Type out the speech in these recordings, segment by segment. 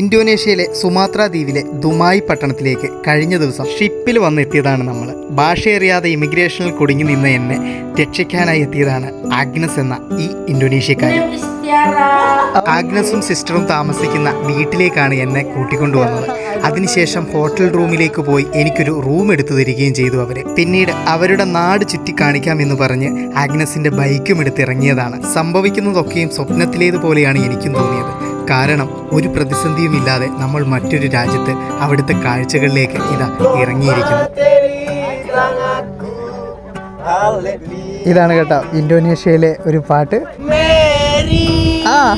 ഇന്തോനേഷ്യയിലെ സുമാത്ര ദ്വീപിലെ ദുമായി പട്ടണത്തിലേക്ക് കഴിഞ്ഞ ദിവസം ഷിപ്പിൽ വന്നെത്തിയതാണ് നമ്മൾ ഭാഷയറിയാതെ ഇമിഗ്രേഷനിൽ കുടുങ്ങി നിന്ന എന്നെ രക്ഷിക്കാനായി എത്തിയതാണ് ആഗ്നസ് എന്ന ഈ ഇന്തോനേഷ്യക്കാരൻ ആഗ്നസും സിസ്റ്ററും താമസിക്കുന്ന വീട്ടിലേക്കാണ് എന്നെ കൂട്ടിക്കൊണ്ടുവന്നത് അതിനുശേഷം ഹോട്ടൽ റൂമിലേക്ക് പോയി എനിക്കൊരു റൂം എടുത്തു തരികയും ചെയ്തു അവരെ. പിന്നീട് അവരുടെ നാട് ചുറ്റി കാണിക്കാമെന്ന് പറഞ്ഞ് ആഗ്നസിന്റെ ബൈക്കും എടുത്ത് ഇറങ്ങിയതാണ് സംഭവിക്കുന്നതൊക്കെയും സ്വപ്നത്തിലേതുപോലെയാണ് എനിക്കും തോന്നിയത്. കാരണം ഒരു പ്രതിസന്ധിയുമില്ലാതെ നമ്മൾ മറ്റൊരു രാജ്യത്ത് അവിടുത്തെ കാഴ്ചകളിലേക്ക് ഇതാ ഇറങ്ങിയിരിക്കുന്നു. ഇതാണ് കേട്ടോ ഇന്തോനേഷ്യയിലെ ഒരു പാട്ട്. ആ.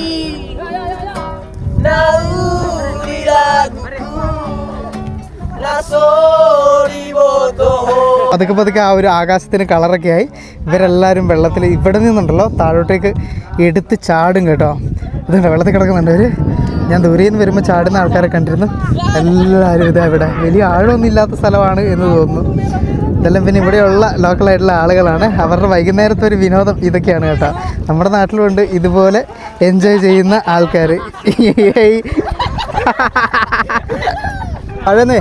പതുക്കെ പതുക്കെ ആ ഒരു ആകാശത്തിന് കളറൊക്കെ ആയി. ഇവരെല്ലാവരും വെള്ളത്തിൽ ഇവിടെ നിന്നുണ്ടല്ലോ. താഴോട്ടേക്ക് എടുത്ത് ചാടും കേട്ടോ. ഇതുണ്ട് വെള്ളത്തിൽ കിടക്കുന്നുണ്ട് അവർ ഞാൻ ദൂരെ നിന്ന് വരുമ്പോൾ ചാടുന്ന ആൾക്കാരെ കണ്ടിരുന്നു. എല്ലാവരും ഇതാ ഇവിടെ. വലിയ ആഴമൊന്നും ഇല്ലാത്ത സ്ഥലമാണ് എന്ന് തോന്നുന്നു. ഇതെല്ലാം പിന്നെ ഇവിടെയുള്ള ലോക്കലായിട്ടുള്ള ആളുകളാണ്. അവരുടെ വൈകുന്നേരത്തെ ഒരു വിനോദം ഇതൊക്കെയാണ് കേട്ടോ. നമ്മുടെ നാട്ടിലുണ്ട് ഇതുപോലെ എൻജോയ് ചെയ്യുന്ന ആൾക്കാർ അഴന്നേ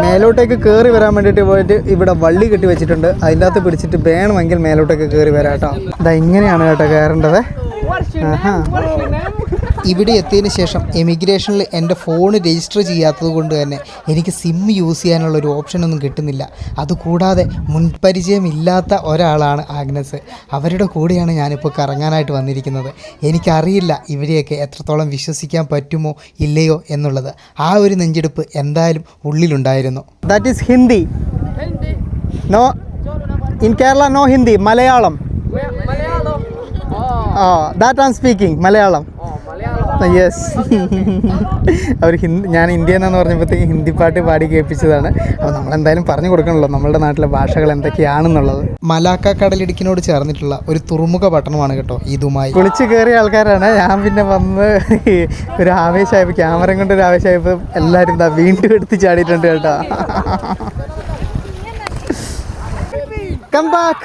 മേലോട്ടേക്ക് കയറി വരാൻ വേണ്ടിയിട്ട് പോയിട്ട് ഇവിടെ വള്ളി കെട്ടി വെച്ചിട്ടുണ്ട്. അതിന്റെ അകത്ത് പിടിച്ചിട്ട് വേണമെങ്കിൽ മേലോട്ടേക്ക് കയറി വരാം കേട്ടോ. ഇതാ ഇങ്ങനെയാണ് കേട്ടോ കയറേണ്ടത്. ആഹാ. ഇവിടെ എത്തിയതിന് ശേഷം എമിഗ്രേഷനിൽ എന്റെ ഫോൺ രജിസ്റ്റർ ചെയ്യാത്തത് കൊണ്ട് തന്നെ എനിക്ക് സിം യൂസ് ചെയ്യാനുള്ള ഒരു ഓപ്ഷനൊന്നും കിട്ടുന്നില്ല. അതുകൂടാതെ മുൻപരിചയമില്ലാത്ത ഒരാളാണ് ആഗ്നസ്. അവരുടെ കൂടെയാണ് ഞാനിപ്പോൾ കറങ്ങാനായിട്ട് വന്നിരിക്കുന്നത്. എനിക്കറിയില്ല ഇവരെയൊക്കെ എത്രത്തോളം വിശ്വസിക്കാൻ പറ്റുമോ ഇല്ലയോ എന്നുള്ളത്. ആ ഒരു നെഞ്ചെടുപ്പ് എന്തായാലും ഉള്ളിലുണ്ടായിരുന്നു. That is Hindi no in Kerala no Hindi Malayalam. ആ that am speaking Malayalam. Yes അവർ ഹിന്ദി ഞാൻ ഇന്ത്യ എന്നാന്ന് പറഞ്ഞപ്പോഴത്തേക്ക് ഹിന്ദി പാട്ട് പാടി കേൾപ്പിച്ചതാണ്. അപ്പോൾ നമ്മളെന്തായാലും പറഞ്ഞു കൊടുക്കണമല്ലോ നമ്മളുടെ നാട്ടിലെ ഭാഷകൾ എന്തൊക്കെയാണെന്നുള്ളത്. മലാക്ക കടലിടുക്കിനോട് ചേർന്നിട്ടുള്ള ഒരു തുറമുഖ പട്ടണമാണ് കേട്ടോ ഇതുമായി. കുളിച്ച് കയറിയ ആൾക്കാരാണ്. ഞാൻ പിന്നെ വന്ന് ഒരു ആവേശമായപ്പോൾ ക്യാമറ കൊണ്ട് ഒരു ആവേശമായപ്പോൾ എല്ലാവരും എന്താ വീണ്ടും എടുത്ത് ചാടിയിട്ടുണ്ട് കേട്ടോ. Come back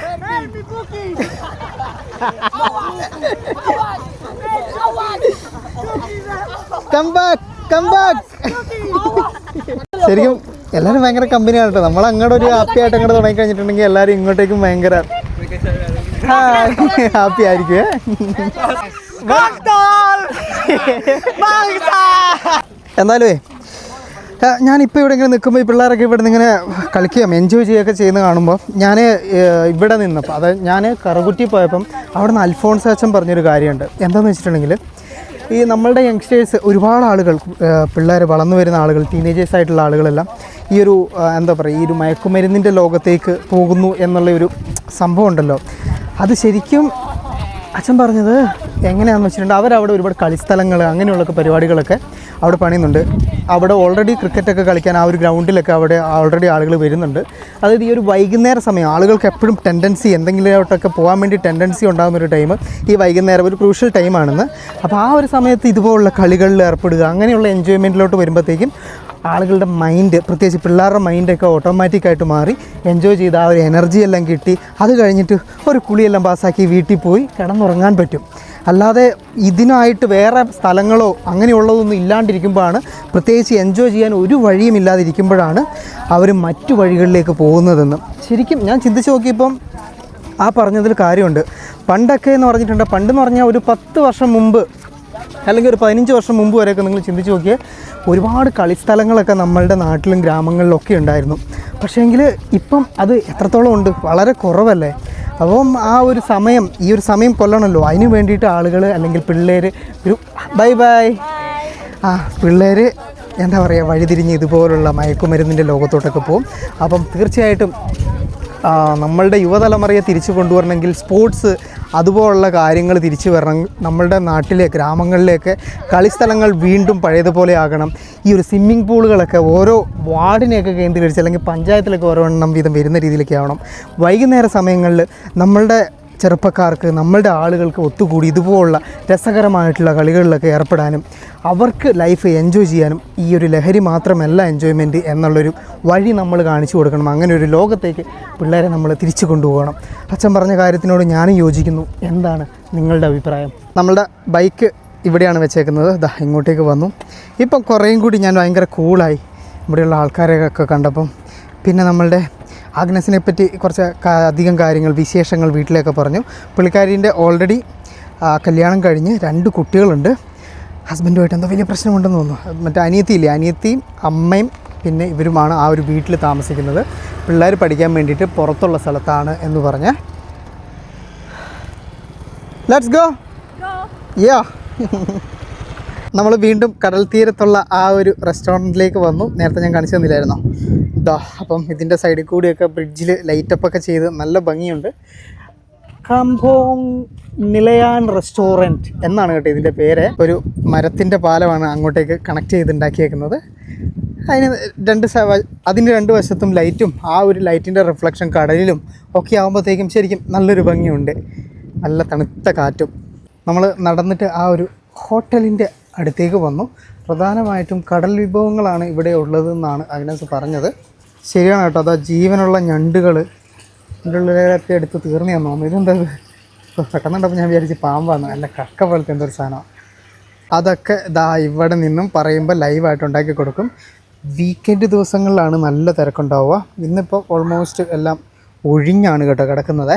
come back come back ശരിക്കും എല്ലാവരും ഭയങ്കര കമ്പനിയാണ് കേട്ടോ നമ്മൾ അങ്ങോട്ട് ഒരു ഹാപ്പി ആയിട്ട് അങ്ങോട്ട് തുടങ്ങി കഴിഞ്ഞിട്ടുണ്ടെങ്കിൽ എല്ലാവരും ഇങ്ങോട്ടേക്കും ഭയങ്കര ഹാപ്പി ആയിരിക്കും എന്നാലുവേ ഞാനിപ്പോൾ ഇവിടെ ഇങ്ങനെ നിൽക്കുമ്പോൾ ഈ പിള്ളേരൊക്കെ ഇവിടെ നിന്ന് ഇങ്ങനെ കളിക്കുകയും എൻജോയ് ചെയ്യുകയൊക്കെ ചെയ്യുന്ന കാണുമ്പോൾ ഞാൻ ഇവിടെ നിന്നപ്പോൾ അത് ഞാൻ കറുകുറ്റി പോയപ്പം അവിടെ നിന്ന് അൽഫോൺസ് അച്ഛൻ പറഞ്ഞൊരു കാര്യമുണ്ട്. എന്താണെന്ന് വെച്ചിട്ടുണ്ടെങ്കിൽ ഈ നമ്മളുടെ യങ്സ്റ്റേഴ്സ് ഒരുപാട് ആളുകൾ പിള്ളേർ വളർന്നു വരുന്ന ആളുകൾ ടീനേജേഴ്സ് ആയിട്ടുള്ള ആളുകളെല്ലാം ഈ ഒരു എന്താ പറയുക ഈ ഒരു മയക്കുമരുന്നിന്റെ ലോകത്തേക്ക് പോകുന്നു എന്നുള്ള ഒരു സംഭവം ഉണ്ടല്ലോ. അത് ശരിക്കും അച്ഛൻ പറഞ്ഞത് എങ്ങനെയാണെന്ന് വെച്ചിട്ടുണ്ടെങ്കിൽ അവരവിടെ ഒരുപാട് കളിസ്ഥലങ്ങൾ അങ്ങനെയുള്ള പരിപാടികളൊക്കെ അവിടെ പണിയുന്നുണ്ട്. അവിടെ ഓൾറെഡി ക്രിക്കറ്റൊക്കെ കളിക്കാൻ ആ ഒരു ഗ്രൗണ്ടിലൊക്കെ അവിടെ ഓൾറെഡി ആളുകൾ വരുന്നുണ്ട്. അതായത് ഈ ഒരു വൈകുന്നേര സമയം ആളുകൾക്ക് എപ്പോഴും ടെൻഡൻസി എന്തെങ്കിലുമായിട്ടൊക്കെ പോകാൻ വേണ്ടി ടെൻഡൻസി ഉണ്ടാകുന്ന ഒരു ടൈം ഈ വൈകുന്നേരം ഒരു ക്രൂഷ്യൽ ടൈമാണെന്ന് അപ്പോൾ ആ ഒരു സമയത്ത് ഇതുപോലുള്ള കളികളിൽ ഏർപ്പെടുക അങ്ങനെയുള്ള എൻജോയ്മെന്റിലോട്ട് വരുമ്പോഴത്തേക്കും ആളുകളുടെ മൈൻഡ് പ്രത്യേകിച്ച് പിള്ളേരുടെ മൈൻഡൊക്കെ ഓട്ടോമാറ്റിക്കായിട്ട് മാറി എൻജോയ് ചെയ്ത് ആ ഒരു എനർജി എല്ലാം കിട്ടി. അത് കഴിഞ്ഞിട്ട് ഒരു കുളിയെല്ലാം പാസ്സാക്കി വീട്ടിൽ പോയി കിടന്നുറങ്ങാൻ പറ്റും. അല്ലാതെ ഇതിനായിട്ട് വേറെ സ്ഥലങ്ങളോ അങ്ങനെയുള്ളതൊന്നും ഇല്ലാണ്ടിരിക്കുമ്പോഴാണ് പ്രത്യേകിച്ച് എൻജോയ് ചെയ്യാൻ ഒരു വഴിയും ഇല്ലാതിരിക്കുമ്പോഴാണ് അവർ മറ്റു വഴികളിലേക്ക് പോകുന്നതെന്ന്. ശരിക്കും ഞാൻ ചിന്തിച്ച് നോക്കിയപ്പം ആ പറഞ്ഞതിൽ കാര്യമുണ്ട്. പണ്ടൊക്കെ എന്ന് പറഞ്ഞിട്ടുണ്ട്. പണ്ടെന്ന് പറഞ്ഞാൽ ഒരു പത്ത് വർഷം മുമ്പ് അല്ലെങ്കിൽ ഒരു പതിനഞ്ച് വർഷം മുമ്പ് വരെയൊക്കെ നിങ്ങൾ ചിന്തിച്ച് നോക്കിയാൽ ഒരുപാട് കളിസ്ഥലങ്ങളൊക്കെ നമ്മളുടെ നാട്ടിലും ഗ്രാമങ്ങളിലൊക്കെ ഉണ്ടായിരുന്നു. പക്ഷേങ്കിൽ ഇപ്പം അത് എത്രത്തോളം ഉണ്ട്? വളരെ കുറവല്ലേ? അപ്പം ആ ഒരു സമയം ഈ ഒരു സമയം കൊല്ലണമല്ലോ. അതിന് വേണ്ടിയിട്ട് ആളുകൾ അല്ലെങ്കിൽ പിള്ളേർ ഒരു ബൈ ബൈ. ആ പിള്ളേർ എന്താ പറയുക വഴിതിരിഞ്ഞ് ഇതുപോലുള്ള മയക്കുമരുന്നിന്റെ ലോകത്തോട്ടൊക്കെ പോകും. അപ്പം തീർച്ചയായിട്ടും നമ്മളുടെ യുവതലമുറയെ തിരിച്ചു കൊണ്ടുവരണമെങ്കിൽ സ്പോർട്സ് അതുപോലുള്ള കാര്യങ്ങൾ തിരിച്ചു വരണം. നമ്മളുടെ നാട്ടിലെ ഗ്രാമങ്ങളിലേക്ക് കളിസ്ഥലങ്ങൾ വീണ്ടും പഴയതുപോലെ ആകണം. ഈ ഒരു സ്വിമ്മിംഗ് പൂളുകളൊക്കെ ഓരോ വാർഡിനെയൊക്കെ കേന്ദ്രീകരിച്ച് അല്ലെങ്കിൽ പഞ്ചായത്തിലൊക്കെ ഓരോ എണ്ണം വീതം വരുന്ന രീതിയിലൊക്കെ ആവണം. വൈകുന്നേര സമയങ്ങളിൽ നമ്മളുടെ ചെറുപ്പക്കാർക്ക് നമ്മളുടെ ആളുകൾക്ക് ഒത്തുകൂടി ഇതുപോലുള്ള രസകരമായിട്ടുള്ള കളികളിലൊക്കെ ഏർപ്പെടാനും അവർക്ക് ലൈഫ് എൻജോയ് ചെയ്യാനും ഈ ഒരു ലഹരി മാത്രമല്ല എൻജോയ്മെന്റ് എന്നുള്ളൊരു വഴി നമ്മൾ കാണിച്ചു കൊടുക്കണം. അങ്ങനെ ഒരു ലോകത്തേക്ക് പിള്ളേരെ നമ്മൾ തിരിച്ചു കൊണ്ടുപോകണം. അച്ഛൻ പറഞ്ഞ കാര്യത്തിനോട് ഞാനും യോജിക്കുന്നു. എന്താണ് നിങ്ങളുടെ അഭിപ്രായം? നമ്മളുടെ ബൈക്ക് ഇവിടെയാണ് വെച്ചേക്കുന്നത്. ദാ ഇങ്ങോട്ടേക്ക് വന്നു. ഇപ്പം കുറേയും കൂടി ഞാൻ ഭയങ്കര കൂളായി ഇവിടെയുള്ള ആൾക്കാരെയൊക്കെ കണ്ടപ്പം. പിന്നെ നമ്മളുടെ ആഗ്നസിനെ പറ്റി കുറച്ച് അധികം കാര്യങ്ങൾ വിശേഷങ്ങൾ വീട്ടിലേക്ക് പറഞ്ഞു. പുള്ളിക്കാരിന്റെ ഓൾറെഡി കല്യാണം കഴിഞ്ഞ് രണ്ട് കുട്ടികളുണ്ട്. ഹസ്ബൻഡുമായിട്ട് എന്തോ വലിയ പ്രശ്നമുണ്ടെന്ന് തോന്നുന്നു. മറ്റേ അനിയത്തിയില്ലേ അനിയത്തിയും അമ്മയും പിന്നെ ഇവരുമാണ് ആ ഒരു വീട്ടിൽ താമസിക്കുന്നത്. പിള്ളേർ പഠിക്കാൻ വേണ്ടിയിട്ട് പുറത്തുള്ള സ്ഥലത്താണ് എന്ന് പറഞ്ഞ്. ലെറ്റ്സ് ഗോ യാ നമ്മൾ വീണ്ടും കടൽ തീരത്തുള്ള ആ ഒരു റെസ്റ്റോറന്റിലേക്ക് വന്നു. നേരത്തെ ഞാൻ കാണിച്ചു തന്നില്ലായിരുന്നോ? ഇതാ അപ്പം ഇതിന്റെ സൈഡിൽ കൂടിയൊക്കെ ബ്രിഡ്ജിൽ ലൈറ്റപ്പ് ഒക്കെ ചെയ്ത് നല്ല ഭംഗിയുണ്ട്. കംഭോങ് നിലയാൻ റെസ്റ്റോറന്റ് എന്നാണ് കേട്ടോ ഇതിന്റെ പേര്. ഒരു മരത്തിന്റെ പാലമാണ് അങ്ങോട്ടേക്ക് കണക്ട് ചെയ്ത് ഉണ്ടാക്കിയേക്കുന്നത് അതിന് രണ്ട് അതിന്റെ രണ്ട് വശത്തും ലൈറ്റും ആ ഒരു ലൈറ്റിന്റെ റിഫ്ലക്ഷൻ കടലിലും ഒക്കെ ആകുമ്പോഴത്തേക്കും ശരിക്കും നല്ലൊരു ഭംഗിയുണ്ട്. നല്ല തണുത്ത കാറ്റും. നമ്മൾ നടന്നിട്ട് ആ ഒരു ഹോട്ടലിന്റെ അടുത്തേക്ക് വന്നു. പ്രധാനമായിട്ടും കടൽ വിഭവങ്ങളാണ് ഇവിടെ ഉള്ളതെന്നാണ് അഗ്നസ് പറഞ്ഞത്. ശരിയാണ് കേട്ടോ അതാ ജീവനുള്ള ഞണ്ടുകൾ എന്റെ ഉള്ളിലൊക്കെ എടുത്ത് തീർന്നു തോന്നുന്നു ഇതെന്താ പെട്ടെന്ന് കണ്ടപ്പോൾ ഞാൻ വിചാരിച്ച് പാമ്പാണ് അല്ല കക്ക പോലത്തെ എന്തൊരു സാധനമാണ് അതൊക്കെ ദാ ഇവിടെ നിന്നും പറയുമ്പോൾ ലൈവായിട്ട് ഉണ്ടാക്കി കൊടുക്കും. വീക്കെൻഡ് ദിവസങ്ങളിലാണ് നല്ല തിരക്കുണ്ടാവുക. ഇന്നിപ്പോൾ ഓൾമോസ്റ്റ് എല്ലാം ഒഴിഞ്ഞാണ് കേട്ടോ കിടക്കുന്നത്.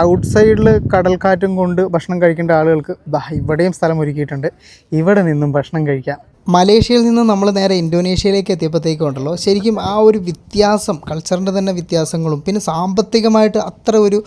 ഔട്ട് സൈഡിൽ കടൽക്കാറ്റും കൊണ്ട് ഭക്ഷണം കഴിക്കേണ്ട ആളുകൾക്ക് ഇവിടെയും സ്ഥലം ഒരുക്കിയിട്ടുണ്ട്. ഇവിടെ നിന്നും ഭക്ഷണം കഴിക്കാം. മലേഷ്യയിൽ നിന്ന് നമ്മൾ നേരെ ഇന്തോനേഷ്യയിലേക്ക് എത്തിയപ്പോഴത്തേക്കും ഉണ്ടല്ലോ. ശരിക്കും ആ ഒരു വ്യത്യാസം കൾച്ചറിന്റെ തന്നെ വ്യത്യാസങ്ങളും പിന്നെ സാമ്പത്തികമായിട്ട് അത്ര ഒരു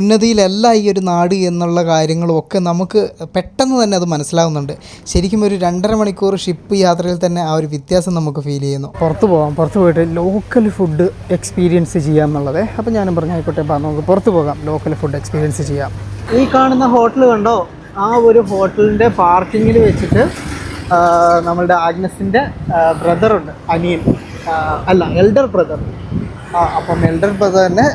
ഉന്നതിയിലല്ല ഈ ഒരു നാട് എന്നുള്ള കാര്യങ്ങളും ഒക്കെ നമുക്ക് പെട്ടെന്ന് തന്നെ അത് മനസ്സിലാവുന്നുണ്ട്. ശരിക്കും ഒരു രണ്ടര മണിക്കൂർ ഷിപ്പ് യാത്രയിൽ തന്നെ ആ ഒരു വ്യത്യാസം നമുക്ക് ഫീൽ ചെയ്യുന്നു. പുറത്ത് പോകാം പുറത്ത് പോയിട്ട് ലോക്കൽ ഫുഡ് എക്സ്പീരിയൻസ് ചെയ്യാം എന്നുള്ളത്. അപ്പോൾ ഞാനും പറഞ്ഞു ആയിക്കോട്ടെ അപ്പോൾ നമുക്ക് പുറത്ത് പോകാം ലോക്കൽ ഫുഡ് എക്സ്പീരിയൻസ് ചെയ്യാം. ഈ കാണുന്ന ഹോട്ടൽ കണ്ടോ? ആ ഒരു ഹോട്ടലിന്റെ പാർക്കിങ്ങിൽ വെച്ചിട്ട് നമ്മളുടെ ആഗ്നസിന്റെ ബ്രദറുണ്ട് അനിയൻ. അല്ല എൽഡർ ബ്രദർ അപ്പം എൽഡർ ബ്രദർ തന്നെ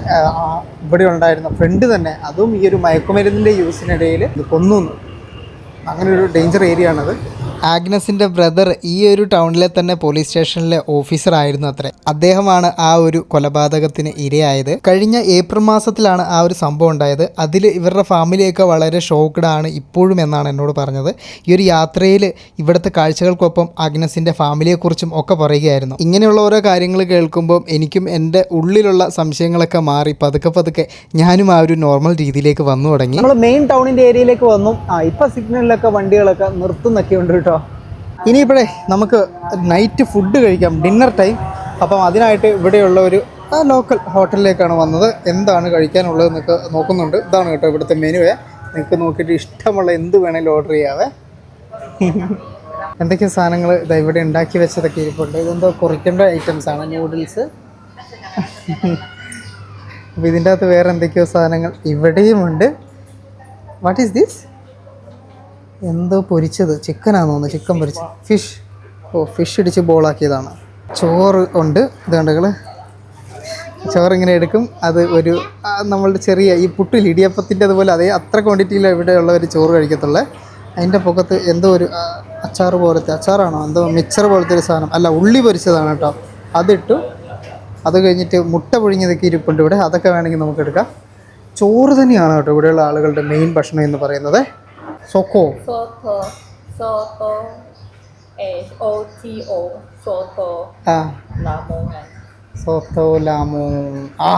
ഇവിടെ ഉണ്ടായിരുന്ന ഫ്രണ്ട് തന്നെ. അതും ഈ ഒരു മയക്കുമരുന്നിന്റെ യൂസിനിടയിൽ കൊന്നു അങ്ങനെ ഒരു ഡേഞ്ചർ ഏരിയ ആണത്. ആഗ്നസിന്റെ ബ്രദർ ഈ ഒരു ടൗണിലെ തന്നെ പോലീസ് സ്റ്റേഷനിലെ ഓഫീസർ ആയിരുന്നു അത്രേ. അദ്ദേഹമാണ് ആ ഒരു കൊലപാതകത്തിന് ഇരയായത്. കഴിഞ്ഞ ഏപ്രിൽ മാസത്തിലാണ് ആ ഒരു സംഭവം ഉണ്ടായത്. അതിൽ ഇവരുടെ ഫാമിലിയൊക്കെ വളരെ ഷോക്ക്ഡ് ആണ് ഇപ്പോഴും എന്നാണ് എന്നോട് പറഞ്ഞത്. ഈ ഒരു യാത്രയിൽ ഇവിടുത്തെ കാഴ്ചകൾക്കൊപ്പം ആഗ്നസിന്റെ ഫാമിലിയെക്കുറിച്ചും ഒക്കെ പറയുകയായിരുന്നു. ഇങ്ങനെയുള്ള ഓരോ കാര്യങ്ങൾ കേൾക്കുമ്പോൾ എനിക്കും എന്റെ ഉള്ളിലുള്ള സംശയങ്ങളൊക്കെ മാറി പതുക്കെ പതുക്കെ ഞാനും ആ ഒരു നോർമൽ രീതിയിലേക്ക് വന്നു തുടങ്ങി. നമ്മൾ മെയിൻ ടൗണിന്റെ ഏരിയയിലേക്ക് വന്നു. ആ ഇപ്പം സിഗ്നലിലൊക്കെ വണ്ടികളൊക്കെ നിർത്തുന്നൊക്കെ ഉണ്ട് കേട്ടോ. ഇനിയിപ്പോഴേ നമുക്ക് നൈറ്റ് ഫുഡ് കഴിക്കാം. ഡിന്നർ ടൈം അപ്പം അതിനായിട്ട് ഇവിടെയുള്ള ഒരു ലോക്കൽ ഹോട്ടലിലേക്കാണ് വന്നത്. എന്താണ് കഴിക്കാനുള്ളത് എന്നൊക്കെ നോക്കുന്നുണ്ട്. ഇതാണ് കേട്ടോ ഇവിടുത്തെ മെനുവേ നിങ്ങൾക്ക് നോക്കിയിട്ട് ഇഷ്ടമുള്ള എന്ത് വേണേലും ഓർഡർ ചെയ്യാവേ. എന്തൊക്കെ സാധനങ്ങൾ ഇതാ ഇവിടെ ഉണ്ടാക്കി വെച്ചതൊക്കെ ഇരിപ്പുണ്ട്. ഇതെന്തോ കുറിക്കേണ്ട ഐറ്റംസ് ആണ് നൂഡിൽസ് അപ്പോൾ ഇതിന്റെ അകത്ത് വേറെ എന്തൊക്കെയോ സാധനങ്ങൾ ഇവിടെയുമുണ്ട് വാട്ട് ഈസ് ദിസ് എന്തോ പൊരിച്ചത്? ചിക്കനാന്ന് തോന്നുന്നു ചിക്കൻ പൊരിച്ചത്. ഫിഷ് ഓ ഫിഷ് ഇടിച്ച് ബോളാക്കിയതാണ്. ചോറ് ഉണ്ട് ഇത് കണ്ടുകൾ ചോറ് ഇങ്ങനെ എടുക്കും. അത് ഒരു നമ്മളുടെ ചെറിയ ഈ പുട്ടിൽ ഇടിയപ്പത്തിന്റെ അതുപോലെ അതേ അത്ര ക്വാണ്ടിറ്റിയിൽ ഇവിടെയുള്ള ഒരു ചോറ് കഴിക്കത്തുള്ളേ. അതിന്റെ പുറത്ത് എന്തോ ഒരു അച്ചാറ് അച്ചാർ പോലത്തെ അച്ചാറാണോ? എന്തോ മിക്സർ പോലത്തെ ഒരു സാധനം. അല്ല ഉള്ളി പൊരിച്ചതാണ് കേട്ടോ. അതിട്ടു. അത് കഴിഞ്ഞിട്ട് മുട്ട പുഴുങ്ങിയതൊക്കെ ഇരിപ്പുണ്ട് ഇവിടെ. അതൊക്കെ വേണമെങ്കിൽ നമുക്ക് എടുക്കാം. ചോറ് തന്നെയാണ് കേട്ടോ ഇവിടെയുള്ള ആളുകളുടെ മെയിൻ ഭക്ഷണം എന്ന് പറയുന്നത്. സൊക്കോ Soto, soto, S O T O, soto, ആ lamongan. സോത്തോ ലാമോ ആ.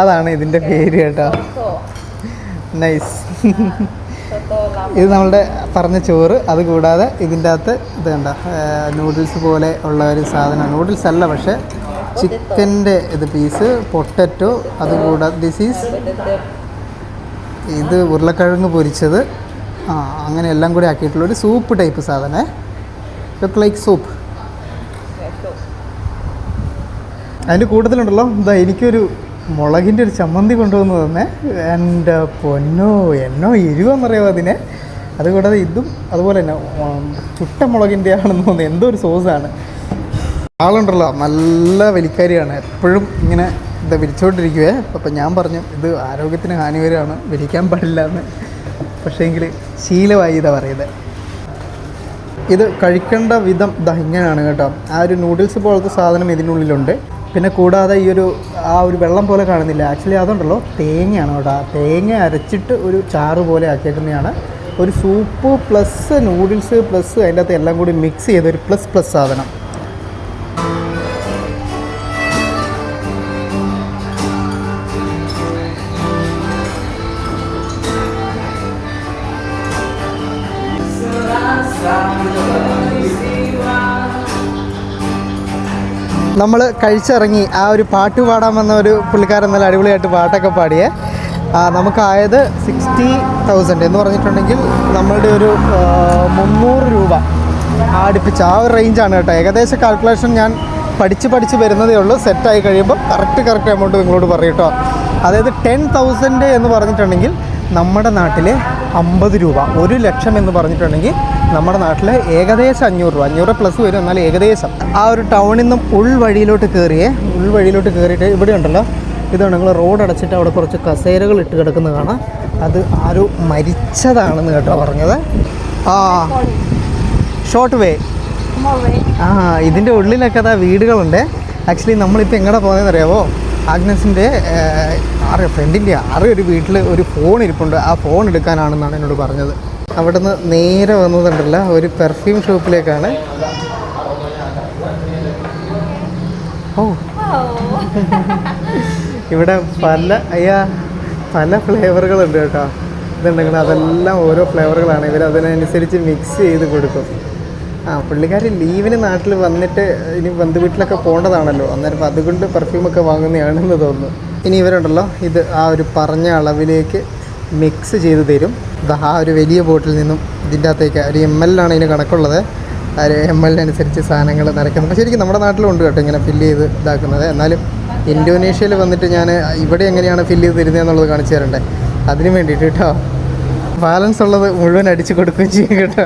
അതാണ് ഇതിന്റെ പേര് കേട്ടോ. Nice lamong. ഇത് നമ്മളുടെ പറഞ്ഞ ചോറ് അത് കൂടാതെ ഇതിന്റെ അകത്ത് ഇത് കണ്ട നൂഡിൽസ് പോലെ ഉള്ള ഒരു സാധനം നൂഡിൽസ് അല്ല പക്ഷേ ചിക്കന്റെ ഇത് പീസ് പൊട്ടറ്റോ അതുകൂടാതെ ദിസ് ഈസ് ഇത് ഉരുളക്കിഴങ്ങ് പൊരിച്ചത്. ആ അങ്ങനെ എല്ലാം കൂടി ആക്കിയിട്ടുള്ള ഒരു സൂപ്പ് ടൈപ്പ് സാധനം. ലുക്ക് ലൈക്ക് സൂപ്പ് അതിന്റെ കൂടുതലുണ്ടല്ലോ. എന്താ എനിക്കൊരു മുളകിന്റെ ഒരു ചമ്മന്തി കൊണ്ടുവന്ന് തന്നെ. എന്റെ പൊന്നോ എന്നോ എരിവെന്നറിയാമോ അതിനെ? അതുകൂടാതെ ഇതും അതുപോലെ തന്നെ ചുട്ട മുളകിന്റെ ആണെന്ന് തോന്നുന്നു. എന്തോ ഒരു സോസാണ് ആളുണ്ടല്ലോ. നല്ല വലിക്കാരിയാണ്. എപ്പോഴും ഇങ്ങനെ ഇത് വിരിച്ചുകൊണ്ടിരിക്കുവേ അപ്പം ഞാൻ പറഞ്ഞു ഇത് ആരോഗ്യത്തിന് ഹാനികരമാണ് വിരിക്കാൻ പാടില്ല എന്ന് പക്ഷേങ്കിൽ ശീലമായി ഇതാ പറയുന്നത് ഇത് കഴിക്കേണ്ട വിധം ഇതാ ഇങ്ങനെയാണ് കേട്ടോ. ആ ഒരു നൂഡിൽസ് പോലത്തെ സാധനം ഇതിനുള്ളിലുണ്ട്. പിന്നെ കൂടാതെ ഈ ഒരു ആ ഒരു വെള്ളം പോലെ കാണുന്നില്ല. ആക്ച്വലി അതുണ്ടല്ലോ തേങ്ങയാണ് കേട്ടോ. തേങ്ങ അരച്ചിട്ട് ഒരു ചാറ് പോലെ ആക്കിയേക്കുന്നതാണ്. ഒരു സൂപ്പ് പ്ലസ് നൂഡിൽസ് പ്ലസ് അതിന്റെ അകത്ത് എല്ലാം കൂടി മിക്സ് ചെയ്ത ഒരു പ്ലസ് പ്ലസ് സാധനം. നമ്മൾ കഴിച്ചിറങ്ങി ആ ഒരു പാട്ട് പാടാൻ വന്ന ഒരു പുള്ളിക്കാരൻ നല്ല അടിപൊളിയായിട്ട് പാട്ടൊക്കെ പാടിയേ. നമുക്കായത് സിക്സ്റ്റി തൗസൻഡ് എന്ന് പറഞ്ഞിട്ടുണ്ടെങ്കിൽ നമ്മളുടെ ഒരു മുന്നൂറ് രൂപ അടുപ്പിച്ച് ആ ഒരു റേഞ്ചാണ് കേട്ടോ. ഏകദേശം കാൽക്കുലേഷൻ ഞാൻ പഠിച്ച് പഠിച്ച് വരുന്നതേ ഉള്ളൂ. സെറ്റായി കഴിയുമ്പോൾ കറക്റ്റ് കറക്റ്റ് എമൗണ്ട് നിങ്ങളോട് പറയും കേട്ടോ. അതായത് ടെൻ തൗസൻഡ് എന്ന് പറഞ്ഞിട്ടുണ്ടെങ്കിൽ നമ്മുടെ നാട്ടിൽ അമ്പത് രൂപ ഒരു ലക്ഷം എന്ന് പറഞ്ഞിട്ടുണ്ടെങ്കിൽ നമ്മുടെ നാട്ടിൽ ഏകദേശം അഞ്ഞൂറ് രൂപ അഞ്ഞൂറ് പ്ലസ് വരും എന്നാൽ ഏകദേശം. ആ ഒരു ടൗണിൽ നിന്നും ഉൾവഴിയിലോട്ട് കയറിയേ ഉൾവഴിയിലോട്ട് കയറിയിട്ട് ഇവിടെ ഉണ്ടല്ലോ ഇതാണ് നിങ്ങൾ റോഡ് അടച്ചിട്ട് അവിടെ കുറച്ച് കസേരകൾ ഇട്ട് കിടക്കുന്ന കാണാം. അത് ആരും മരിച്ചതാണെന്ന് കേട്ടോ പറഞ്ഞത്. ആ ഷോർട്ട് വേ ആ ഇതിന്റെ ഉള്ളിലൊക്കെ അതാ വീടുകളുണ്ട്. ആക്ച്വലി നമ്മളിപ്പോൾ എങ്ങനെ പോകുന്നതെന്ന് അറിയാവോ ആഗ്നസിന്റെ ആറ് ഫ്രണ്ടിന്റെ ആറ് ഒരു വീട്ടിൽ ഒരു ഫോൺ ഇരിപ്പുണ്ട്. ആ ഫോൺ എടുക്കാനാണെന്നാണ് എന്നോട് പറഞ്ഞത്. അവിടുന്ന് നേരെ വന്നതുണ്ടല്ല ഒരു പെർഫ്യൂം ഷോപ്പിലേക്കാണ് ഓ. ഇവിടെ പല അയ്യാ പല ഫ്ലേവറുകളുണ്ട് കേട്ടോ. ഇതുണ്ടെങ്കിൽ അതെല്ലാം ഓരോ ഫ്ലേവറുകളാണ് ഇവർ അതിനനുസരിച്ച് മിക്സ് ചെയ്ത് കൊടുക്കും. ആ പുള്ളിക്കാർ ലീവിന് നാട്ടിൽ വന്നിട്ട് ഇനി ബന്ധു വീട്ടിലൊക്കെ പോകേണ്ടതാണല്ലോ. അന്നേരം അതുകൊണ്ട് പെർഫ്യൂമൊക്കെ വാങ്ങുന്നതാണെന്ന് തോന്നുന്നു. ഇനി ഇവരുണ്ടല്ലോ ഇത് ആ ഒരു പറഞ്ഞ അളവിലേക്ക് മിക്സ് ചെയ്ത് തരും. ആ ഒരു വലിയ ബോട്ടിൽ നിന്നും ഇതിന്റെ അകത്തേക്ക് ഒരു എം ആണ് ഇതിന് കണക്കുള്ളത്. ആ ഒരു എം എല്ലിനനുസരിച്ച് സാധനങ്ങൾ നിറയ്ക്കുന്നത്. പക്ഷേ ശരിക്കും നമ്മുടെ നാട്ടിലുണ്ട് കേട്ടോ ഇങ്ങനെ ഫില്ല് ചെയ്ത് ഇതാക്കുന്നത്. എന്നാലും ഇന്തോനേഷ്യയിൽ വന്നിട്ട് ഞാൻ ഇവിടെ എങ്ങനെയാണ് ഫില്ല് ചെയ്ത് തരുന്നത് എന്നുള്ളത് കാണിച്ചു തരണ്ടേ? അതിന് വേണ്ടിയിട്ട് കേട്ടോ. ബാലൻസ് ഉള്ളത് മുഴുവൻ അടിച്ചു കൊടുക്കുകയും ചെയ്യും കേട്ടോ.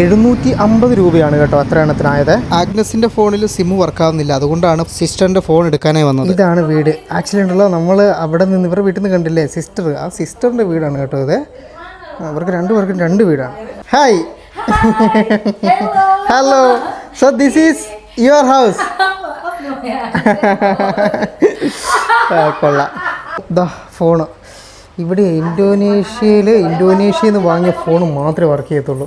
എഴുന്നൂറ്റി അമ്പത് രൂപയാണ് കേട്ടോ അത്ര എണ്ണത്തിനായത് ആഗ്നസിന്റെ ഫോണിൽ സിം വർക്ക് ആവുന്നില്ല. അതുകൊണ്ടാണ് സിസ്റ്ററിന്റെ ഫോൺ എടുക്കാനായി വന്നത്. ഇതാണ് വീട്. ആക്ച്വലി ഉണ്ടല്ലോ നമ്മൾ അവിടെ നിന്ന് ഇവരുടെ വീട്ടിൽ നിന്ന് കണ്ടില്ലേ? സിസ്റ്റർ ആ സിസ്റ്ററിന്റെ വീടാണ് കേട്ടോ ഇത്. അവർക്ക് രണ്ടു പേർക്കും രണ്ട് വീടാണ്. Hi hello so this is your house കൊള്ളാം. ദാ ഫോണ് ഇവിടെ ഇൻഡോനേഷ്യയിൽ ഇൻഡോനേഷ്യയിൽ നിന്ന് വാങ്ങിയ ഫോൺ മാത്രമേ വർക്ക് ചെയ്യത്തുള്ളൂ.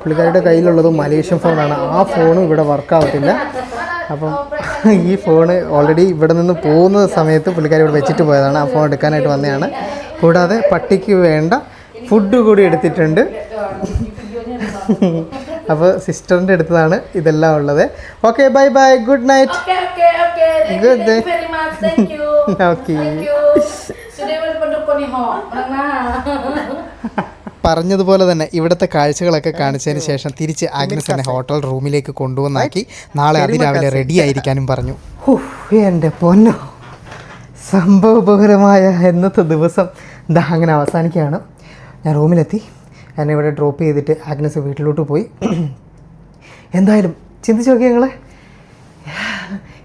പുള്ളിക്കാരുടെ കയ്യിലുള്ളത് മലേഷ്യൻ ഫോണാണ് ആ ഫോണും ഇവിടെ വർക്കാവത്തില്ല അപ്പം ഈ ഫോണ് ഓൾറെഡി ഇവിടെ നിന്ന് പോകുന്ന സമയത്ത് പുള്ളിക്കാരി ഇവിടെ വെച്ചിട്ട് പോയതാണ്. ആ ഫോൺ എടുക്കാനായിട്ട് വന്നതാണ്. കൂടാതെ പട്ടിക്ക് വേണ്ട ഫുഡ് കൂടി എടുത്തിട്ടുണ്ട്. അപ്പോൾ സിസ്റ്ററിന്റെ അടുത്താണ് ഇതെല്ലാം ഉള്ളത്. Okay bye bye good night good okay. പറഞ്ഞതുപോലെ തന്നെ ഇവിടുത്തെ കാഴ്ചകളൊക്കെ കാണിച്ചതിന് ശേഷം തിരിച്ച് ആഗ്നസ് എന്നെ ഹോട്ടൽ റൂമിലേക്ക് കൊണ്ടുവന്നാക്കി. നാളെ അതിരാവിലെ റെഡി ആയിരിക്കാനും പറഞ്ഞു. എന്റെ പൊന്നോ. സംഭവബഹുലമായ എന്നത്തെ ദിവസം ഇതാ അങ്ങനെ അവസാനിക്കുകയാണ്. ഞാൻ റൂമിലെത്തി. എന്നെ ഇവിടെ ഡ്രോപ്പ് ചെയ്തിട്ട് ആഗ്നസ് വീട്ടിലോട്ട് പോയി. എന്തായാലും ചിന്തിച്ച് നോക്കിയ ഞങ്ങളെ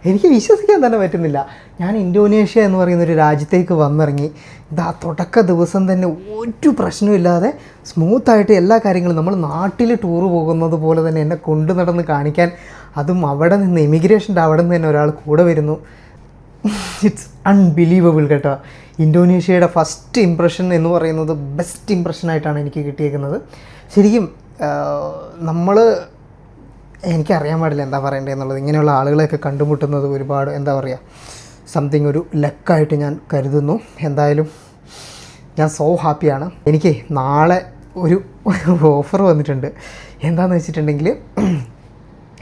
എനിക്ക് വിശ്വസിക്കാൻ തന്നെ പറ്റുന്നില്ല. ഞാൻ ഇന്തോനേഷ്യ എന്ന് പറയുന്ന ഒരു രാജ്യത്തേക്ക് വന്നിറങ്ങി. ഇതാ തുടക്ക ദിവസം തന്നെ ഒരു പ്രശ്നമില്ലാതെ സ്മൂത്തായിട്ട് എല്ലാ കാര്യങ്ങളും നമ്മൾ നാട്ടിൽ ടൂർ പോകുന്നത് പോലെ തന്നെ എന്നെ കൊണ്ടു നടന്ന് കാണിക്കാൻ അതും അവിടെ നിന്ന് ഇമിഗ്രേഷന്റെ അവിടെ നിന്ന് തന്നെ ഒരാൾ കൂടെ വരുന്നു. ഇറ്റ്സ് അൺബിലീവബിൾ കേട്ടോ. ഇന്തോനേഷ്യയുടെ ഫസ്റ്റ് ഇമ്പ്രഷൻ എന്ന് പറയുന്നത് ബെസ്റ്റ് ഇമ്പ്രഷനായിട്ടാണ് എനിക്ക് കിട്ടിയേക്കുന്നത്. ശരിക്കും നമ്മൾ എനിക്കറിയാൻ പാടില്ല എന്താ പറയേണ്ടത് എന്നുള്ളത്. ഇങ്ങനെയുള്ള ആളുകളെയൊക്കെ കണ്ടുമുട്ടുന്നത് ഒരുപാട് എന്താ പറയുക സംതിങ് ഒരു ലക്കായിട്ട് ഞാൻ കരുതുന്നു. എന്തായാലും ഞാൻ സോ ഹാപ്പിയാണ് എനിക്ക് നാളെ ഒരു ഓഫർ വന്നിട്ടുണ്ട്. എന്താണെന്ന് വെച്ചിട്ടുണ്ടെങ്കിൽ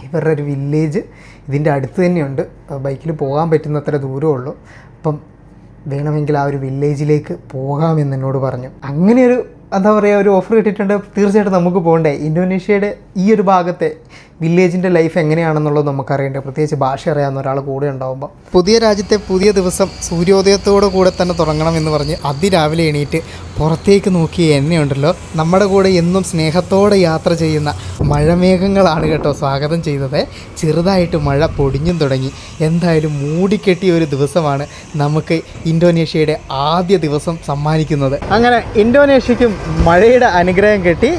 ഇവരുടെ ഒരു വില്ലേജ് ഇതിന്റെ അടുത്ത് തന്നെയുണ്ട്. ബൈക്കിൽ പോകാൻ പറ്റുന്നത്ര ദൂരമേ ഉള്ളൂ. അപ്പം വേണമെങ്കിൽ ആ ഒരു വില്ലേജിലേക്ക് പോകാമെന്ന് എന്നോട് പറഞ്ഞു. അങ്ങനെ ഒരു എന്താ പറയുക ഒരു ഓഫർ കിട്ടിയിട്ടുണ്ട്. തീർച്ചയായിട്ടും നമുക്ക് പോകണ്ടേ ഇന്തോനേഷ്യയുടെ ഈ ഒരു ഭാഗത്തെ വില്ലേജിന്റെ ലൈഫ് എങ്ങനെയാണെന്നുള്ളത് നമുക്കറിയേണ്ട. പ്രത്യേകിച്ച് ഭാഷ അറിയാവുന്ന ഒരാൾ കൂടെ ഉണ്ടാകുമ്പോൾ പുതിയ രാജ്യത്തെ പുതിയ ദിവസം സൂര്യോദയത്തോടു കൂടെ തന്നെ തുടങ്ങണം എന്ന് പറഞ്ഞ് അതിരാവിലെ എണീറ്റ് പുറത്തേക്ക് നോക്കിയ എന്നെയുണ്ടല്ലോ. നമ്മുടെ കൂടെ എന്നും സ്നേഹത്തോടെ യാത്ര ചെയ്യുന്ന മഴമേഘങ്ങളാണ് കേട്ടോ സ്വാഗതം ചെയ്തത്. ചെറുതായിട്ട് മഴ പൊടിഞ്ഞും തുടങ്ങി. എന്തായാലും മൂടിക്കെട്ടിയ ഒരു ദിവസമാണ് നമുക്ക് ഇന്തോനേഷ്യയുടെ ആദ്യ ദിവസം സമ്മാനിക്കുന്നത്. അങ്ങനെ ഇന്തോനേഷ്യയ്ക്കും മഴയുടെ അനുഗ്രഹം കിട്ടി.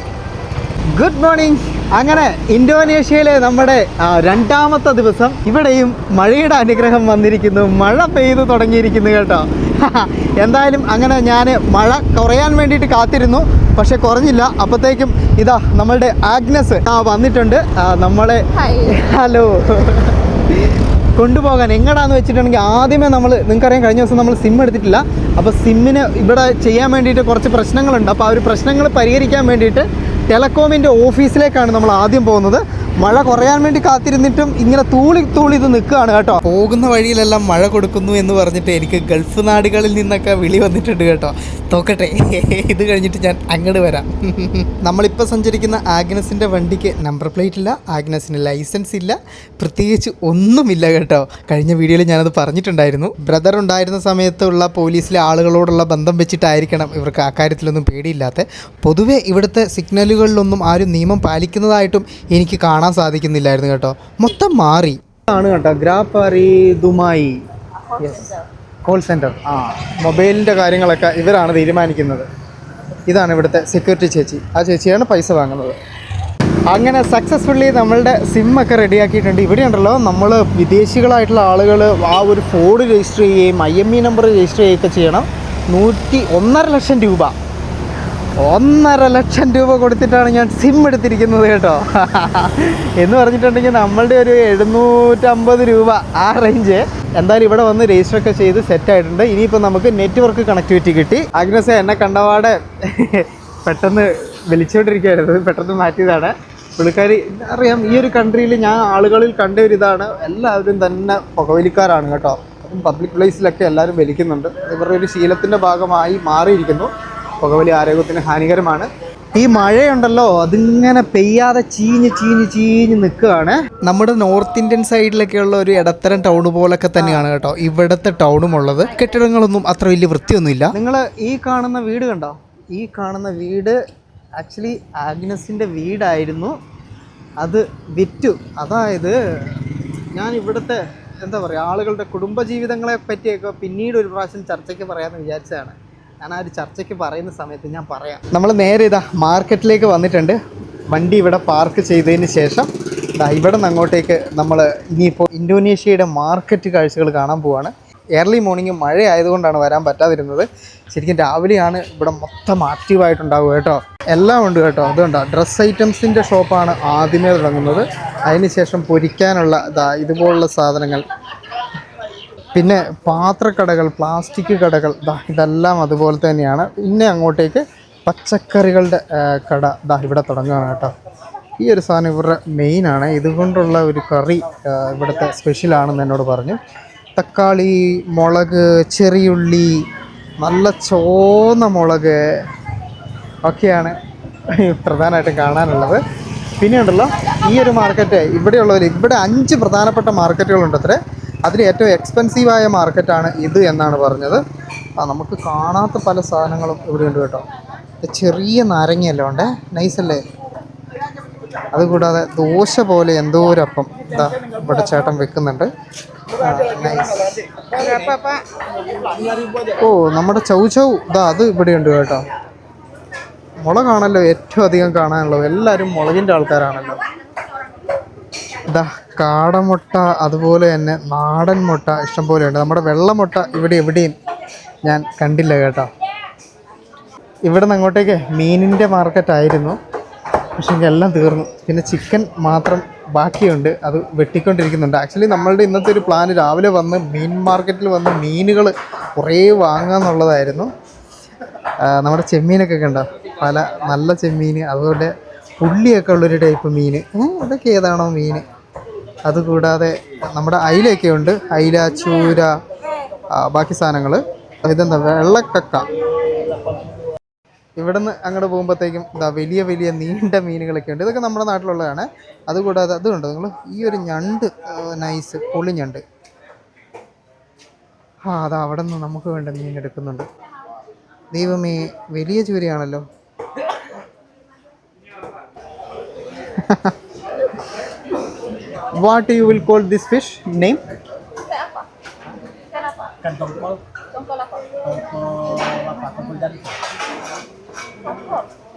ഗുഡ് മോർണിംഗ് അങ്ങനെ ഇന്തോനേഷ്യയിലെ നമ്മുടെ രണ്ടാമത്തെ ദിവസം ഇവിടെയും മഴയുടെ അനുഗ്രഹം വന്നിരിക്കുന്നു. മഴ പെയ്തു തുടങ്ങിയിരിക്കുന്നു കേട്ടോ. എന്തായാലും അങ്ങനെ ഞാൻ മഴ കുറയാൻ വേണ്ടിയിട്ട് കാത്തിരുന്നു. പക്ഷെ കുറഞ്ഞില്ല. അപ്പോഴത്തേക്കും ഇതാ നമ്മളുടെ ആഗ്നസ് ആ വന്നിട്ടുണ്ട്. നമ്മളെ ഹലോ കൊണ്ടുപോകാൻ എങ്ങടാന്ന് വെച്ചിട്ടുണ്ടെങ്കിൽ ആദ്യമേ നമ്മൾ നിങ്ങൾക്കറിയാം കഴിഞ്ഞ ദിവസം നമ്മൾ സിം എടുത്തിട്ടില്ല. അപ്പോൾ സിമ്മിന് ഇവിടെ ചെയ്യാൻ വേണ്ടിയിട്ട് കുറച്ച് പ്രശ്നങ്ങളുണ്ട്. അപ്പോൾ ആ ഒരു പ്രശ്നങ്ങൾ പരിഹരിക്കാൻ വേണ്ടിയിട്ട് ടെലകോമിന്റെ ഓഫീസിലേക്കാണ് നമ്മൾ ആദ്യം പോകുന്നത്. മഴ കുറയാൻ വേണ്ടി കാത്തിരുന്നിട്ടും ഇങ്ങനെ തൂളി തൂളി ഇത് നിൽക്കുകയാണ് കേട്ടോ. പോകുന്ന വഴിയിലെല്ലാം മഴ കൊടുക്കുന്നു എന്ന് പറഞ്ഞിട്ട് എനിക്ക് ഗൾഫ് നാടുകളിൽ നിന്നൊക്കെ വിളി വന്നിട്ടുണ്ട് കേട്ടോ. തോക്കട്ടെ ഇത് കഴിഞ്ഞിട്ട് ഞാൻ അങ്ങോട്ട് വരാം. നമ്മളിപ്പോൾ സഞ്ചരിക്കുന്ന ആഗ്നസിന്റെ വണ്ടിക്ക് നമ്പർ പ്ലേറ്റ് ഇല്ല ആഗ്നസിന് ലൈസൻസ് ഇല്ല പ്രത്യേകിച്ച് ഒന്നുമില്ല കേട്ടോ. കഴിഞ്ഞ വീഡിയോയിൽ ഞാനത് പറഞ്ഞിട്ടുണ്ടായിരുന്നു. ബ്രദർ ഉണ്ടായിരുന്ന സമയത്തുള്ള പോലീസിലെ ആളുകളോടുള്ള ബന്ധം വെച്ചിട്ടായിരിക്കണം ഇവർക്ക് അക്കാര്യത്തിലൊന്നും പേടിയില്ലാത്ത. പൊതുവേ ഇവിടുത്തെ സിഗ്നലുകളിലൊന്നും ആരും നിയമം പാലിക്കുന്നതായിട്ടും എനിക്ക് കാണാൻ സാധിക്കുന്നില്ലായിരുന്നു കേട്ടോ. മൊത്തം മാറി. ആണ് കേട്ടോ ഗ്രാപ്പറി ദുമായി കോൾ സെന്റർ ആ മൊബൈലിന്റെ കാര്യങ്ങളൊക്കെ ഇവരാണ് തീരുമാനിക്കുന്നത്. ഇതാണ് ഇവിടുത്തെ സെക്യൂരിറ്റി ചേച്ചി. ആ ചേച്ചിയാണ് പൈസ വാങ്ങുന്നത്. അങ്ങനെ സക്സസ്ഫുള്ളി നമ്മളുടെ സിമ്മൊക്കെ റെഡിയാക്കിയിട്ടുണ്ട് ഇവിടെ ഉണ്ടല്ലോ നമ്മൾ വിദേശികളായിട്ടുള്ള ആളുകൾ ആ ഒരു ഫോൺ രജിസ്റ്റർ ചെയ്യുകയും I M E number register ചെയ്യുകയൊക്കെ ചെയ്യണം. നൂറ്റി ഒന്നര ലക്ഷം രൂപ. ഒന്നര ലക്ഷം രൂപ കൊടുത്തിട്ടാണ് ഞാൻ സിം എടുത്തിരിക്കുന്നത് കേട്ടോ. എന്ന് പറഞ്ഞിട്ടുണ്ടെങ്കിൽ നമ്മളുടെ ഒരു എഴുന്നൂറ്റമ്പത് രൂപ ആ റേഞ്ച് എന്തായാലും ഇവിടെ വന്ന് രജിസ്റ്റർ ഒക്കെ ചെയ്ത് സെറ്റ് ആയിട്ടുണ്ട്. ഇനിയിപ്പോൾ നമുക്ക് നെറ്റ്വർക്ക് കണക്ടിവിറ്റി കിട്ടി. അഗ്നസ എന്നെ കണ്ടപാടെ പെട്ടെന്ന് വലിച്ചുകൊണ്ടിരിക്കുകയായിരുന്നു പെട്ടെന്ന് മാറ്റിയതാണ്. പുള്ളിക്കാരി അറിയാം ഈ ഒരു കൺട്രിയിൽ ഞാൻ ആളുകളിൽ കണ്ട ഒരു ഇതാണ്. എല്ലാവരും തന്നെ പുകവലിക്കാരാണ് കേട്ടോ. പബ്ലിക് പ്ലേസിലൊക്കെ എല്ലാവരും വലിക്കുന്നുണ്ട്. ഇവരുടെ ഒരു ശീലത്തിന്റെ ഭാഗമായി മാറിയിരിക്കുന്നു. പുകവലി ആരോഗ്യത്തിന് ഹാനികരമാണ്. ഈ മഴയുണ്ടല്ലോ അതിങ്ങനെ പെയ്യാതെ ചീഞ്ഞ് ചീഞ്ഞ് ചീഞ്ഞ് നിൽക്കുകയാണ്. നമ്മുടെ നോർത്ത് ഇന്ത്യൻ സൈഡിലൊക്കെയുള്ള ഒരു ഇടത്തരം ടൗൺ പോലൊക്കെ തന്നെയാണ് കേട്ടോ ഇവിടുത്തെ ടൗണും ഉള്ളത്. കെട്ടിടങ്ങളൊന്നും അത്ര വലിയ വൃത്തിയൊന്നുമില്ല. നിങ്ങൾ ഈ കാണുന്ന വീട് കണ്ടോ? ഈ കാണുന്ന വീട് ആക്ച്വലി ആഗ്നസിന്റെ വീടായിരുന്നു. അത് വിറ്റു. അതായത് ഞാൻ ഇവിടുത്തെ എന്താ പറയുക ആളുകളുടെ കുടുംബജീവിതങ്ങളെ പറ്റിയൊക്കെ പിന്നീട് ഒരു പ്രാവശ്യം ചർച്ചയ്ക്ക് പറയാമെന്ന് വിചാരിച്ചതാണ്. ഞാൻ ആ ഒരു ചർച്ചയ്ക്ക് പറയുന്ന സമയത്ത് ഞാൻ പറയാം. നമ്മൾ നേരെ ഇതാ മാർക്കറ്റിലേക്ക് വന്നിട്ടുണ്ട്. വണ്ടി ഇവിടെ പാർക്ക് ചെയ്തതിന് ശേഷം ഇവിടെ നിന്ന് അങ്ങോട്ടേക്ക് നമ്മൾ ഇനിയിപ്പോൾ ഇന്തോനേഷ്യയുടെ മാർക്കറ്റ് കാഴ്ചകൾ കാണാൻ പോവാണ്. ഏർലി മോർണിംഗ് മഴ ആയതുകൊണ്ടാണ് വരാൻ പറ്റാതിരുന്നത്. ശരിക്കും രാവിലെയാണ് ഇവിടെ മൊത്തം ആക്റ്റീവായിട്ടുണ്ടാവുക കേട്ടോ. എല്ലാം ഉണ്ട് കേട്ടോ. അതുകൊണ്ടോ ഡ്രസ്സ് ഐറ്റംസിന്റെ ഷോപ്പാണ് ആദ്യമേ തുടങ്ങുന്നത്. അതിനുശേഷം പൊരിക്കാനുള്ള ഇതാ ഇതുപോലുള്ള സാധനങ്ങൾ പിന്നെ പാത്രക്കടകൾ പ്ലാസ്റ്റിക് കടകൾ ദാ ഇതെല്ലാം അതുപോലെ തന്നെയാണ്. പിന്നെ അങ്ങോട്ടേക്ക് പച്ചക്കറികളുടെ കട ദാ ഇവിടെ തുടങ്ങുകയാണ് കേട്ടോ. ഈ ഒരു സാധനം ഇവരുടെ മെയിനാണ് ഇതുകൊണ്ടുള്ള ഒരു കറി ഇവിടുത്തെ സ്പെഷ്യലാണെന്ന് എന്നോട് പറഞ്ഞു. തക്കാളി മുളക് ചെറിയുള്ളി നല്ല ചോന്ന മുളക് ഒക്കെയാണ് പ്രധാനമായിട്ടും കാണാനുള്ളത്. പിന്നെ ഉണ്ടല്ലോ ഈ ഒരു മാർക്കറ്റ് ഇവിടെയുള്ളവർ ഇവിടെ അഞ്ച് പ്രധാനപ്പെട്ട മാർക്കറ്റുകളുണ്ട് അത്രേ. അതിൽ ഏറ്റവും എക്സ്പെൻസീവായ മാർക്കറ്റാണ് ഇത് എന്നാണ് പറഞ്ഞത്. ആ നമുക്ക് കാണാത്ത പല സാധനങ്ങളും ഇവിടെ ഉണ്ട് കേട്ടോ. ചെറിയ നാരങ്ങയല്ലോ ഉണ്ടേ നൈസല്ലേ അതുകൂടാതെ ദോശ പോലെ എന്തോ ഒരു അപ്പം ഇതാ ഇവിടെ ചേട്ടൻ വെക്കുന്നുണ്ട്. ഓ നമ്മുടെ ചൗ ചൗ. ഇതാ അത് ഇവിടെ ഉണ്ട് കേട്ടോ. മുളകാണല്ലോ ഏറ്റവും അധികം കാണാനുള്ളത്. എല്ലാവരും മുളകിന്റെ ആൾക്കാരാണല്ലോ. ഇതാ കാടമുട്ട അതുപോലെ തന്നെ നാടൻ മുട്ട ഇഷ്ടംപോലെയുണ്ട് നമ്മുടെ വെള്ളമുട്ട ഇവിടെ എവിടെയും ഞാൻ കണ്ടില്ല കേട്ടോ. ഇവിടെ നിന്ന് അങ്ങോട്ടേക്ക് മീനിന്റെ മാർക്കറ്റായിരുന്നു പക്ഷേ എല്ലാം തീർന്നു. പിന്നെ ചിക്കൻ മാത്രം ബാക്കിയുണ്ട്. അത് വെട്ടിക്കൊണ്ടിരിക്കുന്നുണ്ട്. ആക്ച്വലി നമ്മളുടെ ഇന്നത്തെ ഒരു പ്ലാൻ രാവിലെ വന്ന് മീൻ മാർക്കറ്റിൽ വന്ന് മീനുകൾ കുറേ വാങ്ങാന്നുള്ളതായിരുന്നു. നമ്മുടെ ചെമ്മീനൊക്കെ കണ്ടോ? പല നല്ല ചെമ്മീൻ അതുപോലെ പുള്ളിയൊക്കെ ഉള്ളൊരു ടൈപ്പ് മീൻ അതൊക്കെ ഏതാണോ മീൻ അതുകൂടാതെ നമ്മുടെ അയിലയൊക്കെ ഉണ്ട് അയില ചൂര ബാക്കി സാധനങ്ങൾ ഇതെന്താ വെള്ളക്കക്ക. ഇവിടുന്ന് അങ്ങോട്ട് പോകുമ്പോഴത്തേക്കും ഇതാ വലിയ വലിയ നീണ്ട മീനുകളൊക്കെ ഉണ്ട് ഇതൊക്കെ നമ്മുടെ നാട്ടിലുള്ളതാണ്. അതുകൂടാതെ അതുകൊണ്ട് നിങ്ങൾ ഈ ഒരു ഞണ്ട് നൈസ് പൊളി ഞണ്ട്. ആ അതാ അവിടെ നിന്ന് നമുക്ക് വേണ്ട മീൻ എടുക്കുന്നുണ്ട്. ദൈവമേ വലിയ ചൂരയാണല്ലോ. What you will call this fish name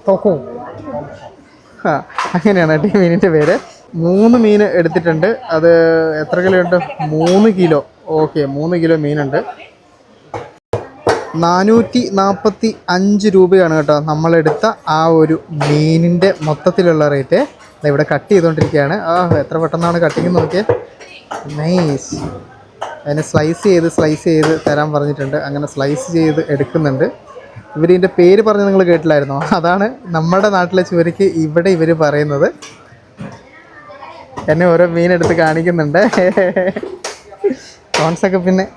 തോക്കോ ആ അങ്ങനെയാണ് കേട്ടോ ഈ മീനിന്റെ പേര്. മൂന്ന് മീൻ എടുത്തിട്ടുണ്ട്. അത് എത്ര കിലോ ഉണ്ട്? മൂന്ന് കിലോ. ഓക്കെ മൂന്ന് കിലോ മീനുണ്ട്. നാനൂറ്റി നാൽപ്പത്തി അഞ്ച് രൂപയാണ് കേട്ടോ നമ്മളെടുത്ത ആ ഒരു മീനിന്റെ മൊത്തത്തിലുള്ള റേറ്റ്. ഇവിടെ കട്ട് ചെയ്തുകൊണ്ടിരിക്കുകയാണ്. ആ എത്ര പെട്ടെന്നാണ് കട്ടിങ് നോക്കിയത് നൈസ് അതിനെ സ്ലൈസ് ചെയ്ത് സ്ലൈസ് ചെയ്ത് തരാൻ പറഞ്ഞിട്ടുണ്ട്. അങ്ങനെ സ്ലൈസ് ചെയ്ത് എടുക്കുന്നുണ്ട്. ഇവരിന്റെ പേര് പറഞ്ഞ് നിങ്ങൾ കേട്ടില്ലായിരുന്നോ? അതാണ് നമ്മുടെ നാട്ടിലെ ചുവരയ്ക്ക് ഇവിടെ ഇവർ പറയുന്നത്. എന്നെ ഓരോ മീനെടുത്ത് കാണിക്കുന്നുണ്ട്. കോൺസൊക്കെ പിന്നെ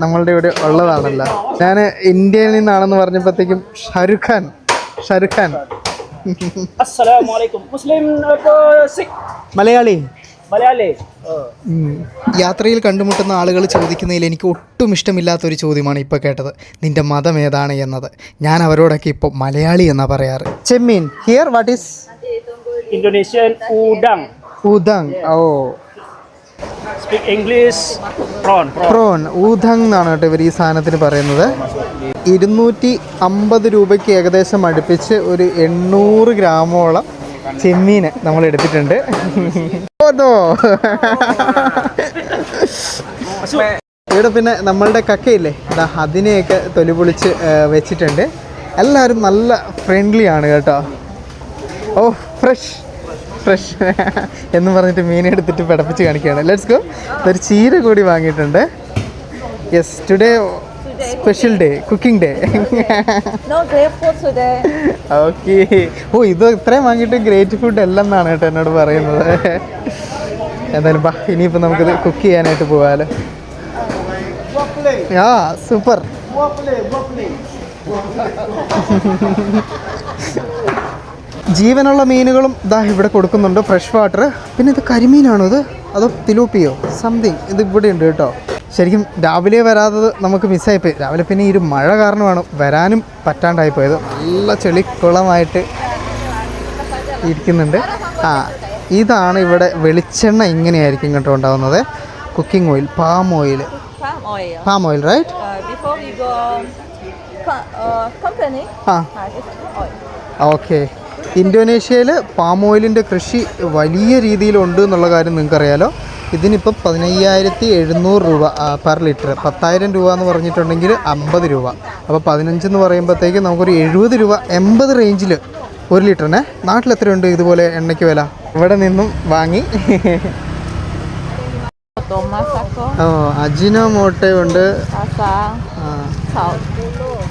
നമ്മളുടെ ഇവിടെ ഉള്ളതാണല്ലോ. ഞാൻ ഇന്ത്യയിൽ നിന്നാണെന്ന് പറഞ്ഞപ്പോഴത്തേക്കും ഷാരുഖ് ഖാൻ ഷാരുഖ് ഖാൻ? മലയാളി. യാത്രയിൽ കണ്ടുമുട്ടുന്ന ആളുകൾ ചോദിക്കുന്നതിൽ എനിക്ക് ഒട്ടും ഇഷ്ടമില്ലാത്ത ഒരു ചോദ്യമാണ് ഇപ്പോൾ കേട്ടത്. നിന്റെ മതം ഏതാണ് എന്നത്? ഞാൻ അവരോടൊക്കെ ഇപ്പോൾ മലയാളി എന്നാ പറയാറ്. ചെമ്മീൻ here what is? Indonesian udang. ഊദാങ്. ഓ. Speak English. Prawn. പ്രോൺ ഊധങ് എന്നാണ് കേട്ടോ ഇവർ ഈ സാധനത്തിന് പറയുന്നത്. ഇരുന്നൂറ്റി അമ്പത് രൂപയ്ക്ക് ഏകദേശം അടുപ്പിച്ച് ഒരു എണ്ണൂറ് ഗ്രാമോളം ചെമ്മീന് നമ്മൾ എടുത്തിട്ടുണ്ട്. ഇവിടെ പിന്നെ നമ്മളുടെ കക്കയില്ലേ? എന്താ അതിനെയൊക്കെ തൊലി പൊളിച്ച് വെച്ചിട്ടുണ്ട്. എല്ലാവരും നല്ല ഫ്രണ്ട്ലി ആണ് കേട്ടോ. ഓ ഫ്രഷ് ഫ്രഷ് എന്ന് പറഞ്ഞിട്ട് മീൻ എടുത്തിട്ട് പിടപ്പിച്ച് കാണിക്കുകയാണ്. ലെറ്റ്സ് ഗോ ഒരു ചീര കൂടി വാങ്ങിയിട്ടുണ്ട്. Yes today special day cooking day. Okay ഓ ഇത് ഇത്രയും വാങ്ങിയിട്ട് ഗ്രേറ്റ് ഫുഡ് അല്ല എന്നാണ് കേട്ടോ എന്നോട് പറയുന്നത്. എന്തായാലും ബാ ഇനിയിപ്പോൾ നമുക്കിത് കുക്ക് ചെയ്യാനായിട്ട് പോകാമല്ലോ ആ സൂപ്പർ ജീവനുള്ള മീനുകളും ഇതാ ഇവിടെ കൊടുക്കുന്നുണ്ട് ഫ്രഷ് വാട്ടർ പിന്നെ ഇത് കരിമീനാണോ ഇത്? അതോ തിലൂപ്പിയോ? സംതിങ്. ഇത് ഇവിടെ ഉണ്ട് കേട്ടോ. ശരിക്കും രാവിലെ വരാത്തത് നമുക്ക് മിസ്സായിപ്പോയി രാവിലെ പിന്നെ ഈ ഒരു മഴ കാരണമാണ് വരാനും പറ്റാണ്ടായി പോയത്. നല്ല ചെളിക്കുളമായിട്ട് ഇരിക്കുന്നുണ്ട്. ആ ഇതാണ് ഇവിടെ വെളിച്ചെണ്ണ ഇങ്ങനെയായിരിക്കും കേട്ടോ ഉണ്ടാകുന്നത് cooking oil palm oil. Palm oil right. Okay ഇന്തോനേഷ്യയിൽ palm ഓയിലിന്റെ കൃഷി വലിയ രീതിയിലുണ്ട് എന്നുള്ള കാര്യം നിങ്ങൾക്കറിയാലോ. ഇതിനിപ്പം പതിനയ്യായിരത്തി എഴുന്നൂറ് രൂപ പെർ ലിറ്റർ പത്തായിരം രൂപ എന്ന് പറഞ്ഞിട്ടുണ്ടെങ്കിൽ അമ്പത് രൂപ. അപ്പോൾ പതിനഞ്ച് എന്ന് പറയുമ്പോഴത്തേക്ക് നമുക്കൊരു എഴുപത് രൂപ എൺപത് റേഞ്ചിൽ ഒരു ലിറ്ററിന് നാട്ടിൽ എത്രയുണ്ട് ഇതുപോലെ എണ്ണയ്ക്ക് വില? ഇവിടെ നിന്നും വാങ്ങി. ഓ അജിനോ മോട്ടയുണ്ട് ആ.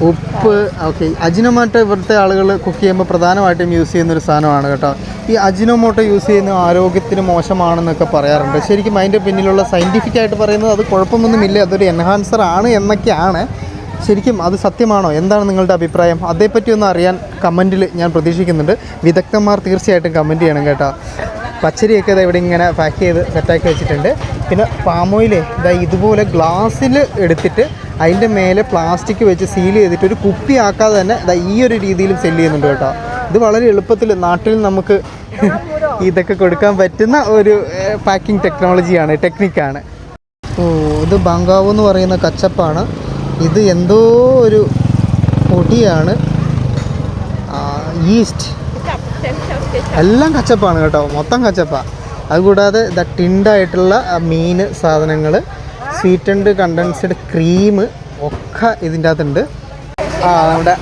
ഉപ്പ് ഓക്കെ അജിനോമോട്ടോ ഇവിടുത്തെ ആളുകൾ കുക്ക് ചെയ്യുമ്പോൾ പ്രധാനമായിട്ടും യൂസ് ചെയ്യുന്ന ഒരു സാധനമാണ് കേട്ടോ. ഈ അജിനോമോട്ടോ യൂസ് ചെയ്യുന്ന ആരോഗ്യത്തിന് മോശമാണെന്നൊക്കെ പറയാറുണ്ട്. ശരിക്കും അതിന്റെ പിന്നിലുള്ള സയന്റിഫിക് ആയിട്ട് പറയുന്നത് അത് കുഴപ്പമൊന്നുമില്ല അതൊരു എൻഹാൻസർ ആണ് എന്നൊക്കെയാണ്. ശരിക്കും അത് സത്യമാണോ? എന്താണ് നിങ്ങളുടെ അഭിപ്രായം? അതേപ്പറ്റി ഒന്ന് അറിയാൻ കമന്റിൽ ഞാൻ പ്രതീക്ഷിക്കുന്നുണ്ട്. വിദഗ്ധന്മാർ തീർച്ചയായിട്ടും കമന്റ് ചെയ്യണം കേട്ടോ. പച്ചരിയൊക്കെ ഇതാ ഇവിടെ ഇങ്ങനെ പാക്ക് ചെയ്ത് സെറ്റാക്കി വെച്ചിട്ടുണ്ട്. പിന്നെ പാമോയിലേ ഇതാ ഇതുപോലെ ഗ്ലാസ്സിൽ എടുത്തിട്ട് അതിന്റെ മേലെ പ്ലാസ്റ്റിക് വെച്ച് സീൽ ചെയ്തിട്ട് ഒരു കുപ്പി ആക്കാതെ തന്നെ ഈ ഒരു രീതിയിലും സെല്ല് ചെയ്യുന്നുണ്ട് കേട്ടോ. ഇത് വളരെ എളുപ്പത്തിൽ നാട്ടിൽ നമുക്ക് ഇതൊക്കെ കൊടുക്കാൻ പറ്റുന്ന ഒരു പാക്കിംഗ് ടെക്നോളജിയാണ് ടെക്നിക്കാണ് ഓ ഇത് ബംഗാവ് എന്ന് പറയുന്ന കച്ചപ്പാണ്. ഇത് എന്തോ ഒരു പൊടിയാണ്. ഈസ്റ്റ് എല്ലാം കച്ചപ്പാണ് കേട്ടോ മൊത്തം കച്ചപ്പ. അതുകൂടാതെ ദ ടിൻഡായിട്ടുള്ള മീൻ സാധനങ്ങൾ സ്വീറ്റൻഡ് കണ്ടൻസ്ഡ് ക്രീം ഒക്കെ ഇതിന്റെ അകത്തുണ്ട്. ആ നമ്മുടെ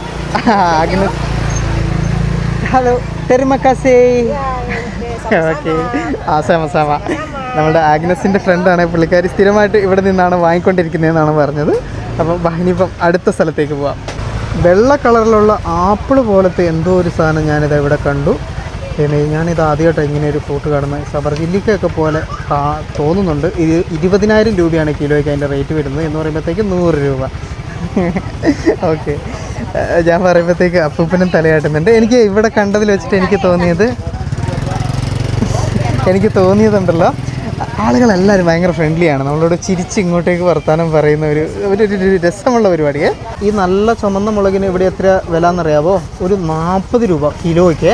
ഹലോ തെരുമക്കാസേ. ഓക്കെ. ആ സമ സമ. നമ്മുടെ ആഗ്നസിന്റെ ഫ്രണ്ടാണ് പുള്ളിക്കാരി സ്ഥിരമായിട്ട് ഇവിടെ നിന്നാണ് വാങ്ങിക്കൊണ്ടിരിക്കുന്നതെന്നാണ് പറഞ്ഞത്. അപ്പം വാ, ഇനിയിപ്പം അടുത്ത സ്ഥലത്തേക്ക് പോവാം. വെള്ള കളറിലുള്ള ആപ്പിൾ പോലത്തെ എന്തോ ഒരു സാധനം ഞാനിത് ഇവിടെ കണ്ടു. പിന്നെ ഞാനിത് ആദ്യമായിട്ടാണ് ഇങ്ങനെ ഒരു ഫ്രൂട്ട് കാണുന്നത് സബർജില്ലിക്കൊക്കെ പോലെ തോന്നുന്നുണ്ട്. ഇത് ഇരുപതിനായിരം രൂപയാണ് കിലോയ്ക്ക് അതിന്റെ റേറ്റ് വരുന്നത് എന്ന് പറയുമ്പോഴത്തേക്ക് നൂറ് രൂപ. ഓക്കെ ഞാൻ പറയുമ്പോഴത്തേക്ക് അപ്പൂപ്പനും തലയാട്ടുന്നുണ്ട് എനിക്ക് ഇവിടെ കണ്ടതിൽ വെച്ചിട്ട് എനിക്ക് തോന്നിയത് എനിക്ക് തോന്നിയതുണ്ടല്ലോ. ആളുകളെല്ലാവരും ഭയങ്കര ഫ്രണ്ട്ലിയാണ് നമ്മളോട് ചിരിച്ച് ഇങ്ങോട്ടേക്ക് വർത്താനം പറയുന്ന ഒരു ഒരു രസമുള്ള പരിപാടിയെ ഈ നല്ല ചുമന്ന മുളകിന് ഇവിടെ എത്ര വില എന്നറിയാവോ? ഒരു നാൽപ്പത് രൂപ കിലോയ്ക്ക്.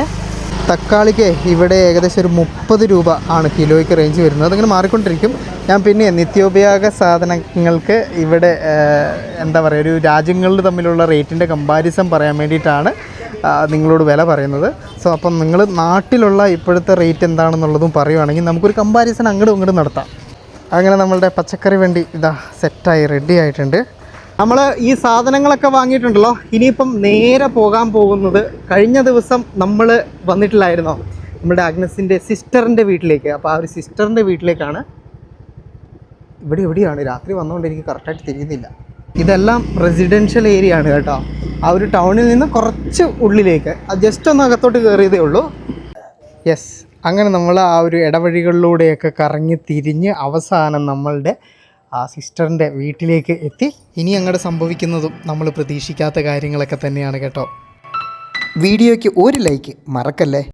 തക്കാളിക്ക് ഇവിടെ ഏകദേശം ഒരു മുപ്പത് രൂപ ആണ് കിലോയ്ക്ക് റേഞ്ച് വരുന്നത്. അതിങ്ങനെ മാറിക്കൊണ്ടിരിക്കും. ഞാൻ പിന്നെ നിത്യോപയോഗ സാധനങ്ങൾക്ക് ഇവിടെ എന്താ പറയുക ഒരു രാജ്യങ്ങളിൽ തമ്മിലുള്ള റേറ്റിന്റെ കമ്പാരിസൺ പറയാൻ വേണ്ടിയിട്ടാണ് നിങ്ങളോട് വില പറയുന്നത്. സോ അപ്പം നിങ്ങൾ നാട്ടിലുള്ള ഇപ്പോഴത്തെ റേറ്റ് എന്താണെന്നുള്ളതും പറയുവാണെങ്കിൽ നമുക്കൊരു കമ്പാരിസൺ അങ്ങോട്ടും ഇങ്ങോട്ടും നടത്താം. അങ്ങനെ നമ്മളുടെ പച്ചക്കറി വണ്ടി ഇതാ സെറ്റായി റെഡി ആയിട്ടുണ്ട്. നമ്മൾ ഈ സാധനങ്ങളൊക്കെ വാങ്ങിയിട്ടുണ്ടല്ലോ. ഇനിയിപ്പം നേരെ പോകാൻ പോകുന്നത് കഴിഞ്ഞ ദിവസം നമ്മൾ വന്നിട്ടില്ലായിരുന്നോ? നമ്മുടെ അഗ്നസിന്റെ സിസ്റ്ററിന്റെ വീട്ടിലേക്ക്. അപ്പോൾ ആ ഒരു സിസ്റ്ററിന്റെ വീട്ടിലേക്കാണ്. ഇവിടെ എവിടെയാണ്? രാത്രി വന്നുകൊണ്ട് എനിക്ക് കറക്റ്റായിട്ട് തിരിയുന്നില്ല. ഇതെല്ലാം റെസിഡൻഷ്യൽ ഏരിയ ആണ് കേട്ടോ. ആ ഒരു ടൗണിൽ നിന്ന് കുറച്ച് ഉള്ളിലേക്ക്. ജസ്റ്റ് ഒന്ന് അകത്തോട്ട് കയറിയതേ ഉള്ളൂ. യെസ് അങ്ങനെ നമ്മൾ ആ ഒരു ഇടവഴികളിലൂടെയൊക്കെ കറങ്ങി തിരിഞ്ഞ് അവസാനം നമ്മളുടെ ആ സിസ്റ്ററിന്റെ വീട്ടിലേക്ക് എത്തി. ഇനി അങ്ങോട്ട് സംഭവിക്കുന്നതും നമ്മൾ പ്രതീക്ഷിക്കാത്ത കാര്യങ്ങളൊക്കെ തന്നെയാണ് കേട്ടോ. വീഡിയോയ്ക്ക് ഒരു ലൈക്ക് മറക്കല്ലേ?